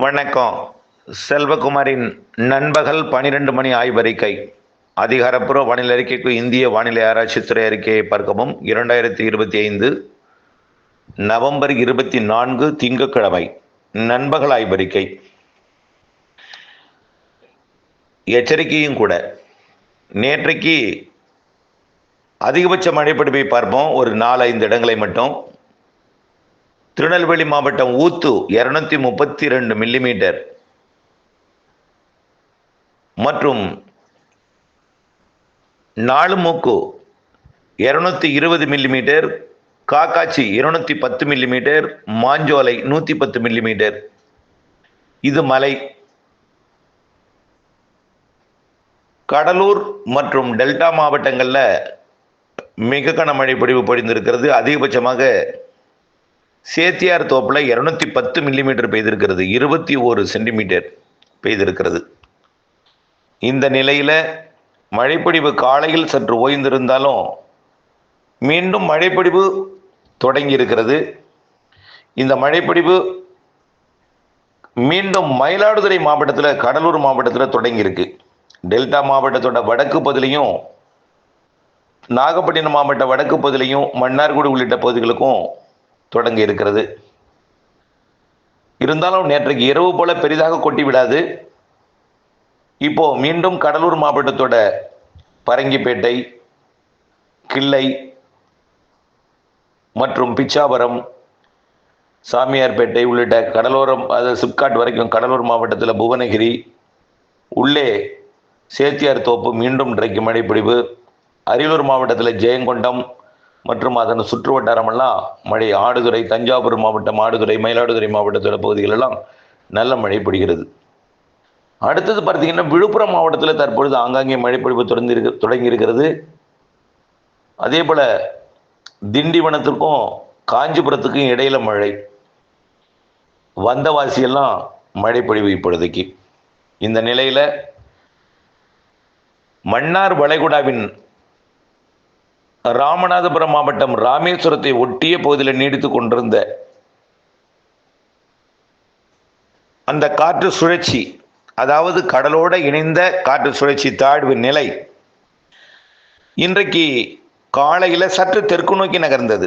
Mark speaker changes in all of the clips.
Speaker 1: வணக்கம். செல்வகுமாரின் நண்பகல் பனிரெண்டு மணி ஆய்வறிக்கை அதிகாரப்பூர்வ வானிலை அறிக்கைக்கு இந்திய வானிலை ஆராய்ச்சித்துறை அறிக்கையை பார்க்கவும். இரண்டாயிரத்தி இருபத்தி ஐந்து நவம்பர் இருபத்தி நான்கு திங்கட்கிழமை நண்பகல் ஆய்வறிக்கை எச்சரிக்கையும் கூட. நேற்றைக்கு அதிகபட்ச மழைப்பிடிப்பை பார்ப்போம். ஒரு நாலு ஐந்து இடங்களை மட்டும். திருநெல்வேலி மாவட்டம் ஊத்து இருநூத்தி முப்பத்தி ரெண்டு மில்லிமீட்டர் மற்றும் நாலுமூக்கு இருநூத்தி இருபது மில்லிமீட்டர் காக்காச்சி இருநூத்தி பத்து மில்லிமீட்டர் மாஞ்சோலை நூத்தி பத்து மில்லிமீட்டர் இது மலை. கடலூர் மற்றும் டெல்டா மாவட்டங்களில் மிக கனமழை பொழிவு பொழிந்திருக்கிறது. அதிகபட்சமாக சேத்தியார் தோப்பில் இரநூத்தி பத்து மில்லிமீட்டர் பெய்திருக்கிறது. இருபத்தி ஒரு சென்டிமீட்டர் பெய்திருக்கிறது. இந்த நிலையில் மழைப்பொழிவு காலையில் சற்று ஓய்ந்திருந்தாலும் மீண்டும் மழைப்பொழிவு தொடங்கி இருக்கிறது இந்த மழைப்பொழிவு மீண்டும் மயிலாடுதுறை மாவட்டத்தில் கடலூர் மாவட்டத்தில் தொடங்கியிருக்கு. டெல்டா மாவட்டத்தோட வடக்கு பகுதியிலையும் நாகப்பட்டினம் மாவட்ட வடக்கு பகுதியிலையும் மன்னார்குடி உள்ளிட்ட பகுதிகளுக்கும் தொடங்கி இருக்கிறது. இருந்தாலும் நேற்றைக்கு இரவு போல பெரிதாக கொட்டி விடாது. இப்போ மீண்டும் கடலூர் மாவட்டத்தோட பரங்கிப்பேட்டை கிள்ளை மற்றும் பிச்சாவரம் சாமியார்பேட்டை உள்ளிட்ட கடலோரம் அது சிப்காட் வரைக்கும் கடலூர் மாவட்டத்தில் புவனகிரி உள்ளே சேத்தியார் தோப்பு மீண்டும் இன்றைக்கு மழைப்பிடிவு அரியலூர் மாவட்டத்தில் ஜெயங்கொண்டம் மற்றும் அதன் சுற்று வட்டாரமெல்லாம் மழை ஆடுதுறை தஞ்சாவூர் மாவட்டம் ஆடுதுறை மயிலாடுதுறை மாவட்டத்தோட பகுதிகளெல்லாம் நல்ல மழை பிடிக்கிறது அடுத்தது பார்த்தீங்கன்னா விழுப்புரம் மாவட்டத்தில் தற்பொழுது ஆங்காங்கே மழைப்பொழிவு தொடர்ந்து இருக்கு தொடங்கி இருக்கிறது அதே போல் திண்டிவனத்துக்கும் காஞ்சிபுரத்துக்கும் இடையில மழை. வந்தவாசியெல்லாம் மழைப்பொழிவு இப்பொழுதைக்கு. இந்த நிலையில் மன்னார் வளைகுடாவின் ராமநாதபுரம் மாவட்டம் ராமேஸ்வரத்தை ஒட்டிய பகுதியில் நீடித்து கொண்டிருந்த அந்த காற்று சுழற்சி அதாவது கடலோடு இணைந்த காற்று சுழற்சி தாழ்வு நிலை இன்றைக்கு காலையில் சற்று தெற்கு நோக்கி நகர்ந்தது.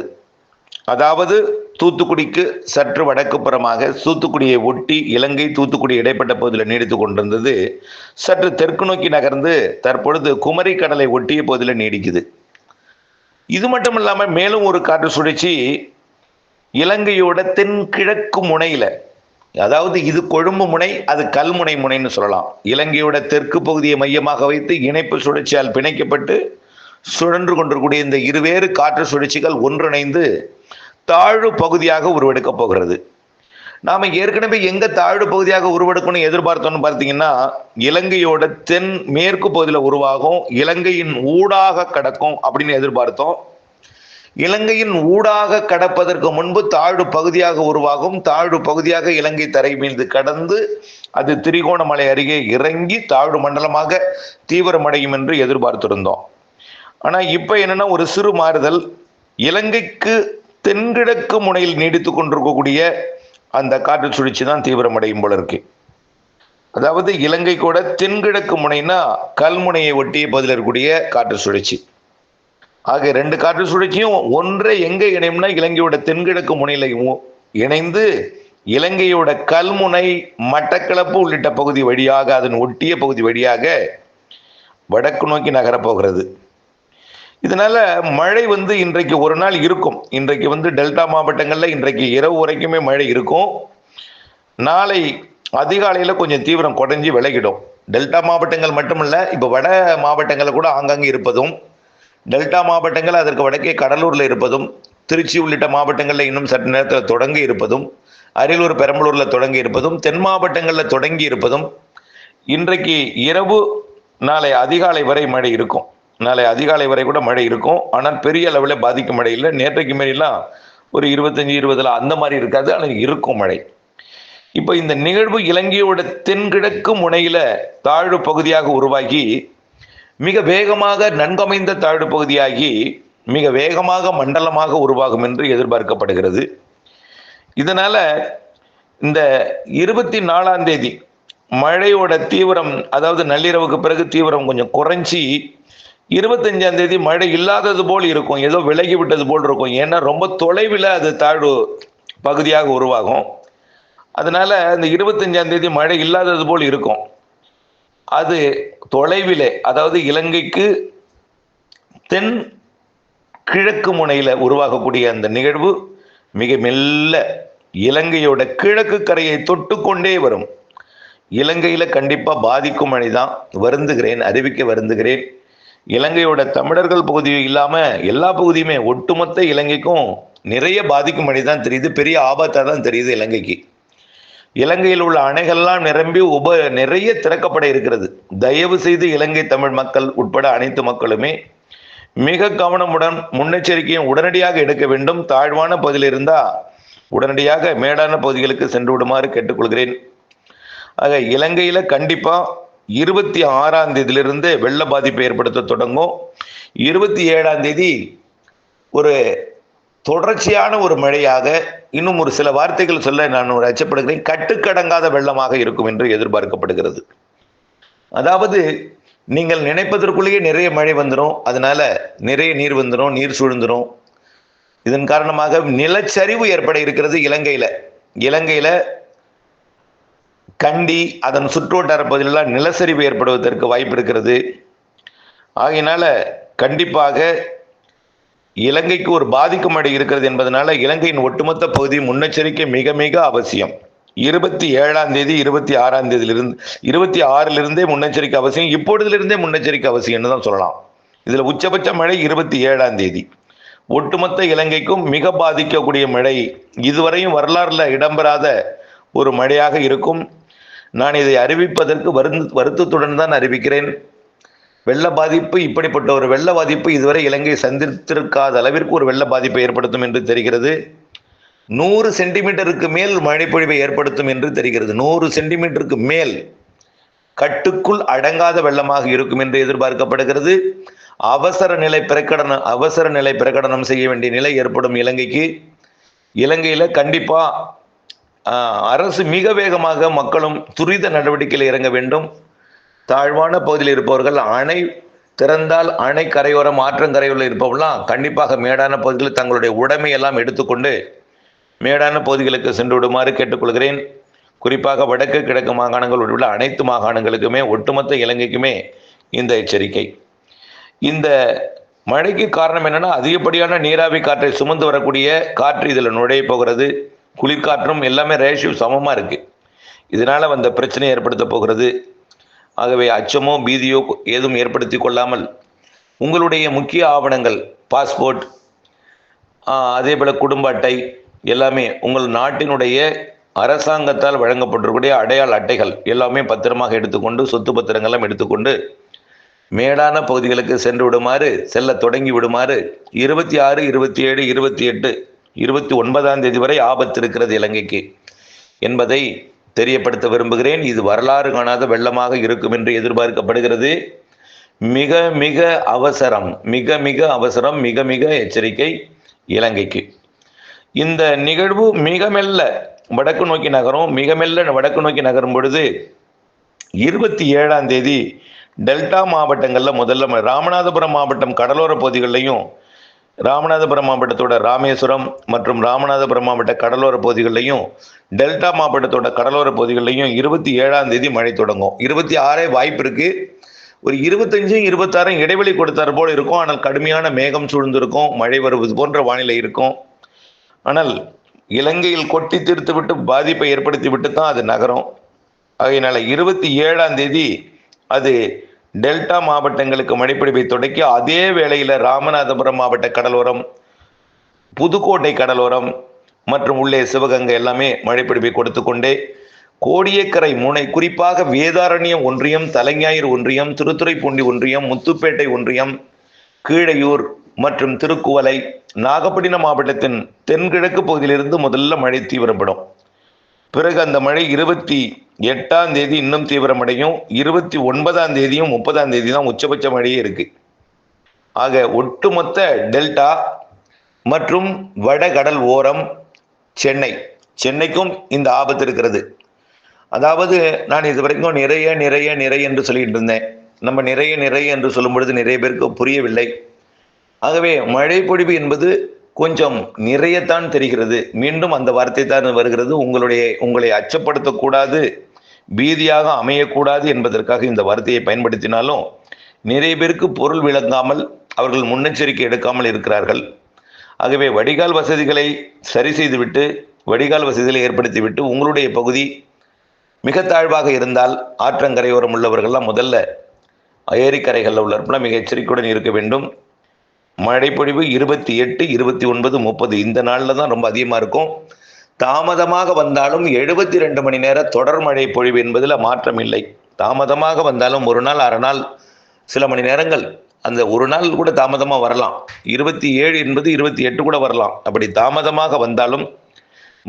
Speaker 1: அதாவது தூத்துக்குடிக்கு சற்று வடக்கு புறமாக தூத்துக்குடியை ஒட்டி இலங்கை தூத்துக்குடி இடைப்பட்ட பகுதியில் நீடித்து கொண்டிருந்தது. சற்று தெற்கு நோக்கி நகர்ந்து தற்பொழுது குமரி கடலை ஒட்டிய பகுதியில் நீடிக்குது. இது மட்டும் இல்லாமல் மேலும் ஒரு காற்று சுழற்சி இலங்கையோட தென்கிழக்கு முனையில். அதாவது இது கொழும்பு முனை அது கல்முனை முனைன்னு சொல்லலாம். இலங்கையோட தெற்கு பகுதியை மையமாக வைத்து இணைப்பு சுழற்சியால் பிணைக்கப்பட்டு சுழன்று கொண்டிருக்கூடிய இந்த இருவேறு காற்று சுழற்சிகள் ஒன்றிணைந்து தாழ்வு பகுதியாக உருவெடுக்கப் போகிறது. நாம் ஏற்கனவே எங்க தாழ்வு பகுதியாக உருவெடுக்கணும் எதிர்பார்த்தோம்னு பார்த்தீங்கன்னா இலங்கையோட தென் மேற்கு பகுதியில் உருவாகும் இலங்கையின் ஊடாக கடக்கும் அப்படின்னு எதிர்பார்த்தோம். இலங்கையின் ஊடாக கடப்பதற்கு முன்பு தாழ்வு பகுதியாக உருவாகும் தாழ்வு பகுதியாக இலங்கை தரை மீது கடந்து அது திரிகோணமலை அருகே இறங்கி தாழ்வு மண்டலமாக தீவிரமடையும் என்று எதிர்பார்த்திருந்தோம். ஆனால் இப்போ என்னென்னா ஒரு சிறு மாறுதல். இலங்கைக்கு தென்கிழக்கு முனையில் நீடித்து கொண்டிருக்கக்கூடிய அந்த காற்று சுழற்சி தான் தீவிரமடையும் போல இருக்கு. அதாவது இலங்கை கூட தென்கிழக்கு முனைனா கல்முனையை ஒட்டிய பகுதியில் இருக்கக்கூடிய காற்று சுழற்சி. ஆக ரெண்டு காற்று சுழற்சியும் ஒன்றை எங்கே இணையும்னா இலங்கையோட தென்கிழக்கு முனையில இணைந்து இலங்கையோட கல்முனை மட்டக்களப்பு உள்ளிட்ட பகுதி வழியாக அதன் ஒட்டிய பகுதி வழியாக வடக்கு நோக்கி நகரப்போகிறது இதனால மழை வந்து இன்றைக்கு ஒரு நாள் இருக்கும். இன்றைக்கு வந்து டெல்டா மாவட்டங்கள்ல இன்றைக்கு இரவு வரைக்குமே மழை இருக்கும். நாளை அதிகாலையில் கொஞ்சம் தீவிரம் குறைஞ்சி விலகிடும். டெல்டா மாவட்டங்கள் மட்டுமல்ல இப்போ வட மாவட்டங்களில் கூட ஆங்காங்கே இருப்பதும் டெல்டா மாவட்டங்கள் அதற்கு வடக்கே கடலூரில் இருப்பதும் திருச்சி உள்ளிட்ட மாவட்டங்களில் இன்னும் சற்று நேரத்தில் தொடங்கி இருப்பதும் அரியலூர் பெரம்பலூரில் தொடங்கி இருப்பதும் தென் மாவட்டங்களில் தொடங்கி இருப்பதும் இன்றைக்கு இரவு நாளை அதிகாலை வரை மழை இருக்கும். நாளை அதிகாலை வரை கூட மழை இருக்கும். ஆனால் பெரிய அளவில் பாதிக்கும் மழை இல்லை. நேற்றைக்கு மாரிலாம் ஒரு இருபத்தஞ்சி இருபதுல அந்த மாதிரி இருக்காது. ஆனால் இருக்கும் மழை. இப்போ இந்த நிகழ்வு இலங்கையோட தென்கிழக்கு முனையில் தாழ்வு பகுதியாக உருவாகி மிக வேகமாக நன்கமைந்த தாழ்வு பகுதியாகி மிக வேகமாக மண்டலமாக உருவாகும் என்று எதிர்பார்க்கப்படுகிறது. இதனால் இந்த இருபத்தி நாலாம் தேதி மழையோட தீவிரம் அதாவது நள்ளிரவுக்கு பிறகு தீவிரம் கொஞ்சம் குறைஞ்சி இருபத்தஞ்சாம் தேதி மழை இல்லாதது போல் இருக்கும். ஏதோ விலகி விட்டது போல் இருக்கும். ஏன்னா ரொம்ப தொலைவில் அது தாழ்வு பகுதியாக உருவாகும். அதனால அந்த இருபத்தஞ்சாம் தேதி மழை இல்லாதது போல் இருக்கும். அது தொலைவிலே அதாவது இலங்கைக்கு தென் கிழக்கு முனையில் உருவாகக்கூடிய அந்த நிகழ்வு மிக மெல்ல இலங்கையோட கிழக்கு கரையை தொட்டு கொண்டே வரும். இலங்கையில் கண்டிப்பாக பாதிக்கும் மழை தான். வருந்துகிறேன் அறிவிக்க வருந்துகிறேன். இலங்கையோட தமிழர்கள் பகுதி இல்லாம எல்லா பகுதியுமே ஒட்டுமொத்த இலங்கைக்கும் நிறைய பாதிக்கும் மழை தான் தெரியுது. பெரிய ஆபத்தாக தான் தெரியுது இலங்கைக்கு. இலங்கையில் உள்ள அணைகள்லாம் நிரம்பி உப நிறைய திறக்கப்பட இருக்கிறது. தயவு செய்து இலங்கை தமிழ் மக்கள் உட்பட அனைத்து மக்களுமே மிக கவனமுடன் முன்னெச்சரிக்கையும் உடனடியாக எடுக்க வேண்டும். தாழ்வான பகுதியில் இருந்தால் உடனடியாக மேடான பகுதிகளுக்கு சென்று விடுமாறு கேட்டுக்கொள்கிறேன். ஆக இலங்கையில் கண்டிப்பாக இருபத்தி ஆறாம் தேதியிலிருந்து வெள்ள பாதிப்பை ஏற்படுத்த தொடங்கும். இருபத்தி ஏழாம் தேதி ஒரு தொடர்ச்சியான ஒரு மழையாக இன்னும் ஒரு சில வார்த்தைகள் சொல்ல நான் ஒரு அச்சப்படுகிறேன். கட்டுக்கடங்காத வெள்ளமாக இருக்கும் என்று எதிர்பார்க்கப்படுகிறது. அதாவது நீங்கள் நினைப்பதற்குள்ளேயே நிறைய மழை வந்துடும் அதனால நிறைய நீர் வந்துடும் நீர் சூழ்ந்துடும் இதன் காரணமாக நிலச்சரிவு ஏற்பட இருக்கிறது இலங்கையில். இலங்கையில் கண்டி அதன் சுற்றுவட்டார பகுதியிலெல்லாம் நிலச்சரிவு ஏற்படுவதற்கு வாய்ப்பு இருக்கிறது. ஆகையினால கண்டிப்பாக இலங்கைக்கு ஒரு பாதிக்கும் அடை இருக்கிறது என்பதனால இலங்கையின் ஒட்டுமொத்த பகுதி முன்னெச்சரிக்கை மிக மிக அவசியம். இருபத்தி ஏழாம் தேதி இருபத்தி ஆறாம் தேதியிலிருந்து இருபத்தி ஆறிலிருந்தே முன்னெச்சரிக்கை அவசியம் இப்பொழுதிலிருந்தே முன்னெச்சரிக்கை அவசியம்னு தான் சொல்லலாம். இதில் உச்சபட்ச மழை இருபத்தி ஏழாம் தேதி. ஒட்டுமொத்த இலங்கைக்கும் மிக பாதிக்கக்கூடிய மழை இதுவரையும் வரலாறுல இடம்பெறாத ஒரு மழையாக இருக்கும். நான் இதை அறிவிப்பதற்கு வருந்து வருத்தத்துடன் தான் அறிவிக்கிறேன். வெள்ள பாதிப்பு இப்படிப்பட்ட ஒரு வெள்ள பாதிப்பு இதுவரை இலங்கை சந்தித்திருக்காத அளவிற்கு ஒரு வெள்ள பாதிப்பை ஏற்படுத்தும் என்று தெரிகிறது. நூறு சென்டிமீட்டருக்கு மேல் மழைப்பொழிவை ஏற்படுத்தும் என்று தெரிகிறது. நூறு சென்டிமீட்டருக்கு மேல் கட்டுக்குள் அடங்காத வெள்ளமாக இருக்கும் என்று எதிர்பார்க்கப்படுகிறது. அவசர நிலை பிரகடனம் அவசர நிலை பிரகடனம் செய்ய வேண்டிய நிலை ஏற்படும் இலங்கைக்கு. இலங்கையில் கண்டிப்பாக அரசு மிக வேகமாக மக்களும் துரித நடவடிக்கையில் இறங்க வேண்டும். தாழ்வான பகுதியில் இருப்பவர்கள் அணை திறந்தால் அணை கரையோரம் ஆற்றங்கரையோரில் இருப்பவர்களாம் கண்டிப்பாக மேடான பகுதிகளில் தங்களுடைய உடைமையெல்லாம் எடுத்துக்கொண்டு மேடான பகுதிகளுக்கு சென்று விடுமாறு கேட்டுக்கொள்கிறேன். குறிப்பாக வடக்கு கிழக்கு மாகாணங்கள் உள்ள அனைத்து மாகாணங்களுக்குமே ஒட்டுமொத்த இலங்கைக்குமே இந்த எச்சரிக்கை. இந்த மழைக்கு காரணம் என்னன்னா அதிகப்படியான நீராவி காற்றை சுமந்து வரக்கூடிய காற்று இதில் நுழைய போகிறது. குளிர்காற்றும் எல்லாமே ரேஷியோ சமமாக இருக்குது இதனால் வந்த பிரச்சனை ஏற்படுத்த போகிறது. ஆகவே அச்சமோ பீதியோ ஏதும் ஏற்படுத்தி கொள்ளாமல் உங்களுடைய முக்கிய ஆவணங்கள் பாஸ்போர்ட் அதே போல் குடும்ப அட்டை எல்லாமே உங்கள் நாட்டினுடைய அரசாங்கத்தால் வழங்கப்பட்டிருக்கூடிய அடையாள அட்டைகள் எல்லாமே பத்திரமாக எடுத்துக்கொண்டு சொத்து பத்திரங்கள்லாம் எடுத்துக்கொண்டு மேடான பகுதிகளுக்கு சென்று விடுமாறு செல்ல தொடங்கி விடுமாறு இருபத்தி ஆறு இருபத்தி ஏழு இருபத்தி எட்டு இருபத்தி ஒன்பதாம் தேதி வரை ஆபத்து இருக்கிறது இலங்கைக்கு என்பதை தெரியப்படுத்த விரும்புகிறேன். இது வரலாறு காணாத வெள்ளமாக இருக்கும் என்று எதிர்பார்க்கப்படுகிறது. மிக மிக அவசரம் மிக மிக அவசரம் மிக மிக எச்சரிக்கை இலங்கைக்கு. இந்த நிகழ்வு மிக மெல்ல வடக்கு நோக்கி நகரும் மிக மெல்ல வடக்கு நோக்கி நகரும் பொழுது இருபத்தி ஏழாம் தேதி டெல்டா மாவட்டங்களில் முதல்ல ராமநாதபுரம் மாவட்டம் கடலோர பகுதிகளிலையும் ராமநாதபுரம் மாவட்டத்தோட ராமேஸ்வரம் மற்றும் ராமநாதபுரம் மாவட்ட கடலோர பகுதிகளிலையும் டெல்டா மாவட்டத்தோட கடலோர பகுதிகளிலையும் இருபத்தி ஏழாம் தேதி மழை தொடங்கும். இருபத்தி ஆறே வாய்ப்பு இருக்கு. ஒரு இருபத்தஞ்சும் இருபத்தாறும் இடைவெளி கொடுத்தார் போல இருக்கும். ஆனால் கடுமையான மேகம் சூழ்ந்திருக்கும். மழை வருவது போன்ற வானிலை இருக்கும். ஆனால் இலங்கையில் கொட்டி தீர்த்து விட்டு பாதிப்பை ஏற்படுத்தி விட்டு தான் அது நகரும். ஆகையினால இருபத்தி ஏழாம் தேதி அது டெல்டா மாவட்டங்களுக்கு மழைப்பிடிப்பை தொடக்கி அதே வேளையில் ராமநாதபுரம் மாவட்ட கடலோரம் புதுக்கோட்டை கடலோரம் மற்றும் உள்ளே சிவகங்கை எல்லாமே மழைப்பிடிப்பை கொடுத்து கொண்டே கோடியக்கரை முனை குறிப்பாக வேதாரண்யம் ஒன்றியம் தலைஞாயிறு ஒன்றியம் திருத்துறைப்பூண்டி ஒன்றியம் முத்துப்பேட்டை ஒன்றியம் கீழையூர் மற்றும் திருக்குவளை நாகப்பட்டினம் மாவட்டத்தின் தென்கிழக்கு பகுதியிலிருந்து முதல்ல மழை தீவிரப்படும். பிறகு அந்த மழை இருபத்தி எட்டாம் தேதி இன்னும் தீவிரமடையும். இருபத்தி ஒன்பதாம் தேதியும் முப்பதாம் தேதி தான் உச்சபட்ச மழையே இருக்கு. ஆக ஒட்டுமொத்த டெல்டா மற்றும் வடகடல் ஓரம் சென்னை. சென்னைக்கும் இந்த ஆபத்து இருக்கிறது. அதாவது நான் இது வரைக்கும் நிறைய நிறைய நிறைய என்று சொல்லிட்டு இருந்தேன். நம்ம நிறைய நிறைய என்று சொல்லும் பொழுது நிறைய பேருக்கு புரியவில்லை. ஆகவே மழை பொழிவு என்பது கொஞ்சம் நிறையத்தான் தெரிகிறது. மீண்டும் அந்த வார்த்தை தான் வருகிறது. உங்களுடைய உங்களை அச்சப்படுத்தக்கூடாது. பீதியாக அமையக்கூடாது என்பதற்காக இந்த வார்த்தையை பயன்படுத்தினாலும் நிறைய பேருக்கு பொருள் விளங்காமல் அவர்கள் முன்னெச்சரிக்கை எடுக்காமல் இருக்கிறார்கள். ஆகவே வடிகால் வசதிகளை சரி செய்துவிட்டு வடிகால் வசதிகளை ஏற்படுத்திவிட்டு உங்களுடைய பகுதி மிக தாழ்வாக இருந்தால் ஆற்றங்கரையோரம் உள்ளவர்கள்லாம் முதல்ல ஏரிக்கரைகளில் உள்ளவர்கள்லாம் மிக எச்சரிக்கையுடன் இருக்க வேண்டும். மழைப்பொழிவு இருபத்தி எட்டு இருபத்தி ஒன்பது முப்பது இந்த நாளில் தான் ரொம்ப அதிகமாக இருக்கும். தாமதமாக வந்தாலும் எழுபத்தி ரெண்டு மணி நேர தொடர் மழை பொழிவு என்பதில் மாற்றம் இல்லை. தாமதமாக வந்தாலும் ஒரு நாள் அரை நாள் சில மணி நேரங்கள். அந்த ஒரு நாள் கூட தாமதமாக வரலாம். இருபத்தி ஏழு என்பது இருபத்தி எட்டு கூட வரலாம். அப்படி தாமதமாக வந்தாலும்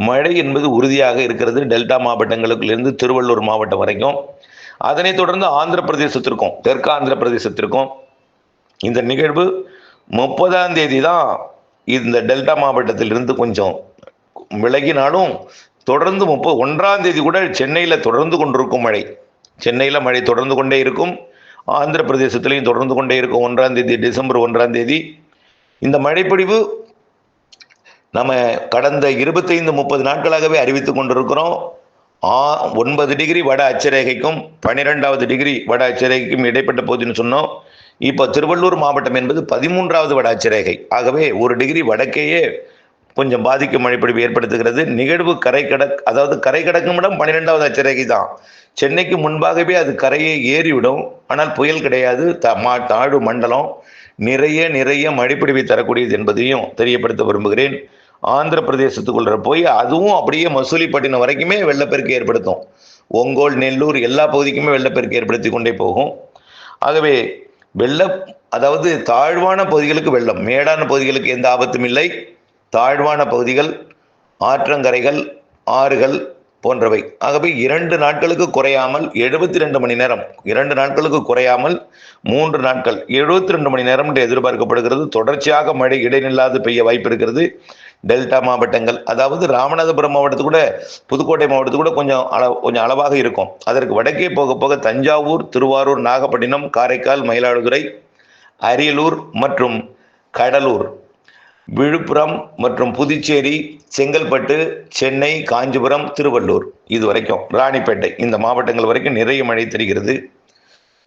Speaker 1: மழை என்பது உறுதியாக இருக்கிறது டெல்டா மாவட்டங்களுக்குலேருந்து திருவள்ளூர் மாவட்டம் வரைக்கும். அதனைத் தொடர்ந்து ஆந்திர பிரதேசத்திற்கும் தெற்கு ஆந்திர பிரதேசத்திற்கும் இந்த நிகழ்வு முப்பதாம் தேதி தான் இந்த டெல்டா மாவட்டத்திலிருந்து கொஞ்சம் விலகினாலும் தொடர்ந்து முப்பது ஒன்றாம் தேதி கூட சென்னையில் தொடர்ந்து கொண்டிருக்கும் மழை. சென்னையில் மழை தொடர்ந்து கொண்டே இருக்கும். ஆந்திர பிரதேசத்திலையும் தொடர்ந்து கொண்டே இருக்கும். ஒன்றாம் தேதி டிசம்பர் ஒன்றாம் தேதி. இந்த மழைப்பொழிவு நம்ம கடந்த இருபத்தைந்து முப்பது நாட்களாகவே அறிவித்து கொண்டிருக்கிறோம். ஆ ஒன்பது டிகிரி வட அச்சரேகைக்கும் பன்னிரெண்டாவது டிகிரி வட அச்சரேகைக்கும் இடைப்பட்ட போதுன்னு சொன்னோம். இப்போ திருவள்ளூர் மாவட்டம் என்பது பதிமூன்றாவது வட அச்சரேகை ஆகவே ஒரு டிகிரி வடக்கேயே கொஞ்சம் பாதிக்கும் மழைப்பொழிவு ஏற்படுத்துகிறது. நிகழ்வு கரை கடக் அதாவது கரை கடக்கும் இடம் பன்னிரெண்டாவது எச்சரிக்கை தான். சென்னைக்கு முன்பாகவே அது கரையை ஏறிவிடும். ஆனால் புயல் கிடையாது. த மா தாழ்வு மண்டலம் நிறைய நிறைய மழைப்பிடிவை தரக்கூடியது என்பதையும் தெரியப்படுத்த விரும்புகிறேன். ஆந்திர பிரதேசத்துக்குள்ள போய் அதுவும் அப்படியே மசூலிப்பட்டினம் வரைக்குமே வெள்ளப்பெருக்கு ஏற்படுத்தும். ஒங்கோல் நெல்லூர் எல்லா பகுதிக்குமே வெள்ளப்பெருக்கு ஏற்படுத்தி கொண்டே போகும். ஆகவே வெள்ள அதாவது தாழ்வான பகுதிகளுக்கு வெள்ளம் மேடான பகுதிகளுக்கு எந்த ஆபத்தும் இல்லை. தாழ்வான பகுதிகள் ஆற்றங்கரைகள் ஆறுகள் போன்றவை. ஆகவே இரண்டு நாட்களுக்கு குறையாமல் எழுபத்தி ரெண்டு மணி நேரம் இரண்டு நாட்களுக்கு குறையாமல் மூன்று நாட்கள் எழுபத்தி ரெண்டு மணி நேரம் என்று எதிர்பார்க்கப்படுகிறது. தொடர்ச்சியாக மழை இடைநில்லாது பெய்ய வாய்ப்பு இருக்கிறது. டெல்டா மாவட்டங்கள் அதாவது ராமநாதபுரம் மாவட்டத்து கூட புதுக்கோட்டை மாவட்டத்து கூட கொஞ்சம் அள கொஞ்சம் அளவாக இருக்கும். அதற்கு வடக்கே போக போக தஞ்சாவூர் திருவாரூர் நாகப்பட்டினம் காரைக்கால் மயிலாடுதுறை அரியலூர் மற்றும் கடலூர். விழுப்புரம் மற்றும் புதுச்சேரி செங்கல்பட்டு சென்னை காஞ்சிபுரம் திருவள்ளூர் இது வரைக்கும் ராணிப்பேட்டை இந்த மாவட்டங்கள் வரைக்கும் நிறைய மழை தெரிகிறது.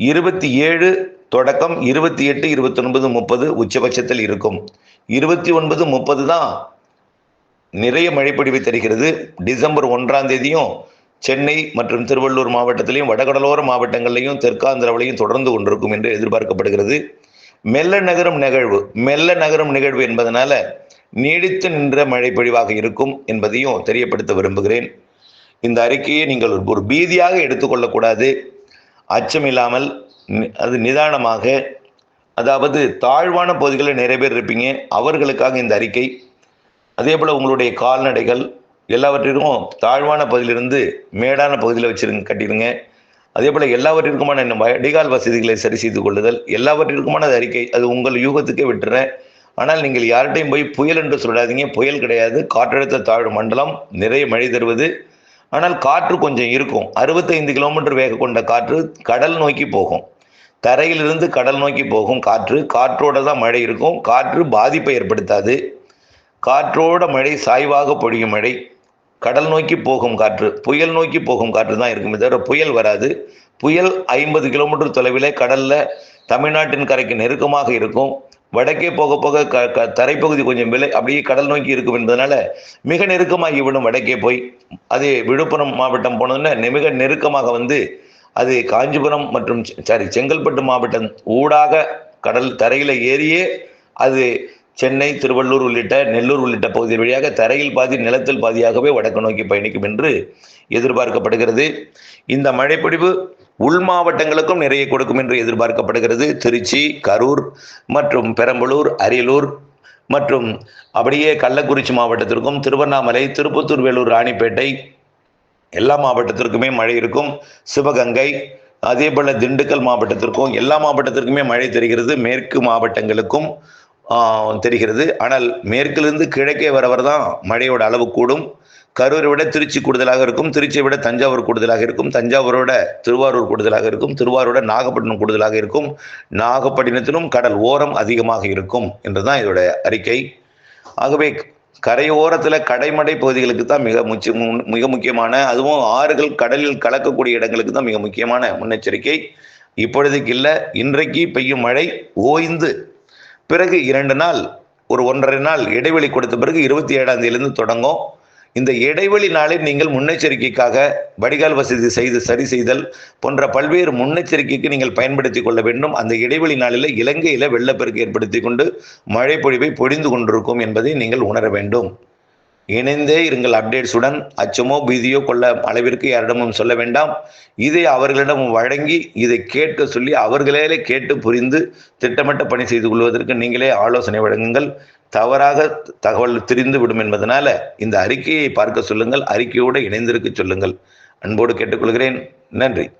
Speaker 1: இருபத்தி ஏழு தொடக்கம் இருபத்தி எட்டு இருபத்தி ஒன்பது முப்பது உச்சபட்சத்தில் இருக்கும். இருபத்தி ஒன்பது முப்பது தான் நிறைய மழைப்பொழிவை தருகிறது. டிசம்பர் ஒன்றாம் தேதியும் சென்னை மற்றும் திருவள்ளூர் மாவட்டத்திலையும் வடகடலோர மாவட்டங்களையும் தெற்காந்திராவிலையும் தொடர்ந்து கொண்டிருக்கும் என்று எதிர்பார்க்கப்படுகிறது. மெல்ல நகரும் நிகழ்வு மெல்ல நகரும் நிகழ்வு என்பதனால நீடித்து நின்ற மழை பொழிவாக இருக்கும் என்பதையும் தெரியப்படுத்த விரும்புகிறேன். இந்த அறிக்கையை நீங்கள் ஒரு பீதியாக எடுத்துக்கொள்ளக்கூடாது அச்சமில்லாமல் அது நிதானமாக அதாவது தாழ்வான பகுதிகளில் நிறைய பேர் இருப்பீங்க அவர்களுக்காக இந்த அறிக்கை. அதே போல் உங்களுடைய கால்நடைகள் எல்லாவற்றிற்கும் தாழ்வான பகுதியிலிருந்து மேடான பகுதியில் வச்சிருங்க கட்டிடுங்க. அதே போல் எல்லாவற்றிற்குமான என்ன வடிகால் வசதிகளை சரி செய்து கொள்ளுதல் எல்லாவற்றிற்குமான அது அறிக்கை அது உங்கள் யூகத்துக்கே விட்டுறேன். ஆனால் நீங்கள் யார்கிட்டையும் போய் புயல் என்று சொல்லாதீங்க. புயல் கிடையாது. காற்றழுத்த தாழ்வு மண்டலம் நிறைய மழை தருவது. ஆனால் காற்று கொஞ்சம் இருக்கும். அறுபத்தைந்து கிலோமீட்டர் வேக கொண்ட காற்று கடல் நோக்கி போகும். தரையிலிருந்து கடல் நோக்கி போகும் காற்று. காற்றோட தான் மழை இருக்கும். காற்று பாதிப்பை ஏற்படுத்தாது. காற்றோட மழை சாய்வாக பொழியும் மழை. கடல் நோக்கி போகும் காற்று புயல் நோக்கி போகும் காற்று தான் இருக்குமே தவிர புயல் வராது. புயல் ஐம்பது கிலோமீட்டர் தொலைவிலே கடலில் தமிழ்நாட்டின் கரைக்கு நெருக்கமாக இருக்கும். வடக்கே போக போக க க தரைப்பகுதி கொஞ்சம் விலை அப்படியே கடல் நோக்கி இருக்கும் என்பதனால மிக நெருக்கமாகி விடும் வடக்கே போய். அது விழுப்புரம் மாவட்டம் போனதுன்னா மிக நெருக்கமாக வந்து அது காஞ்சிபுரம் மற்றும் சாரி செங்கல்பட்டு மாவட்டம் ஊடாக கடல் தரையில் ஏறியே அது சென்னை திருவள்ளூர் உள்ளிட்ட நெல்லூர் உள்ளிட்ட பகுதி வழியாக தரையில் பாதி நிலத்தில் பாதியாகவே வடக்கு நோக்கி பயணிக்கும் என்று எதிர்பார்க்கப்படுகிறது. இந்த மழைப்பொழிவு உள் மாவட்டங்களுக்கும் நிறைய கொடுக்கும் என்று எதிர்பார்க்கப்படுகிறது. திருச்சி கரூர் மற்றும் பெரம்பலூர் அரியலூர் மற்றும் அப்படியே கள்ளக்குறிச்சி மாவட்டத்திற்கும் திருவண்ணாமலை திருப்பத்தூர் வேலூர் ராணிப்பேட்டை எல்லா மாவட்டத்திற்குமே மழை இருக்கும். சிவகங்கை அதேபோல் திண்டுக்கல் மாவட்டத்திற்கும் எல்லா மாவட்டத்திற்குமே மழை தெரிகிறது. மேற்கு மாவட்டங்களுக்கும் தெரிகிறது. ஆனால் மேற்கிலிருந்து கிழக்கே வரவர் தான் மழையோட அளவு கூடும். கரூரை விட திருச்சி கூடுதலாக இருக்கும். திருச்சியை விட தஞ்சாவூர் கூடுதலாக இருக்கும். தஞ்சாவூரோட திருவாரூர் கூடுதலாக இருக்கும். திருவாரூரோட நாகப்பட்டினம் கூடுதலாக இருக்கும். நாகப்பட்டினத்திலும் கடல் ஓரம் அதிகமாக இருக்கும் என்றுதான் இதோட அறிக்கை. ஆகவே கரையோரத்தில் கடைமடை பகுதிகளுக்கு தான் மிக முச்சி மிக முக்கியமான அதுவும் ஆறுகள் கடலில் கலக்கக்கூடிய இடங்களுக்கு தான் மிக முக்கியமான முன்னெச்சரிக்கை. இப்பொழுதுக்கு இல்லை இன்றைக்கு பெய்யும் மழை ஓய்ந்து பிறகு இரண்டு நாள் ஒரு ஒன்றரை நாள் இடைவெளி கொடுத்த பிறகு இருபத்தி ஏழாம் தேதியிலிருந்து தொடங்கும். இந்த இடைவெளி நாளில் நீங்கள் முன்னெச்சரிக்கைக்காக வடிகால் வசதி செய்து சரி செய்தல் போன்ற பல்வேறு முன்னெச்சரிக்கைக்கு நீங்கள் பயன்படுத்தி கொள்ள வேண்டும். அந்த இடைவெளி நாளில் இலங்கையில் வெள்ளப்பெருக்கு ஏற்படுத்தி கொண்டு மழை பொழிவை பொழிந்து கொண்டிருக்கும் என்பதை நீங்கள் உணர வேண்டும். இணைந்தே இருங்கள். அப்டேட்ஸுடன் அச்சமோ பீதியோ கொள்ள அளவிற்கு யாரிடமும் சொல்ல வேண்டாம். இதை அவர்களிடம் வழங்கி இதை கேட்க சொல்லி அவர்களே கேட்டு புரிந்து திட்டமிட்ட பணி செய்து கொள்வதற்கு நீங்களே ஆலோசனை வழங்குங்கள். தவறாக தகவல் திரிந்து விடும் என்பதனால இந்த அறிக்கையை பார்க்க சொல்லுங்கள். அறிக்கையோடு இணைந்திருக்க சொல்லுங்கள். அன்போடு கேட்டுக்கொள்கிறேன். நன்றி.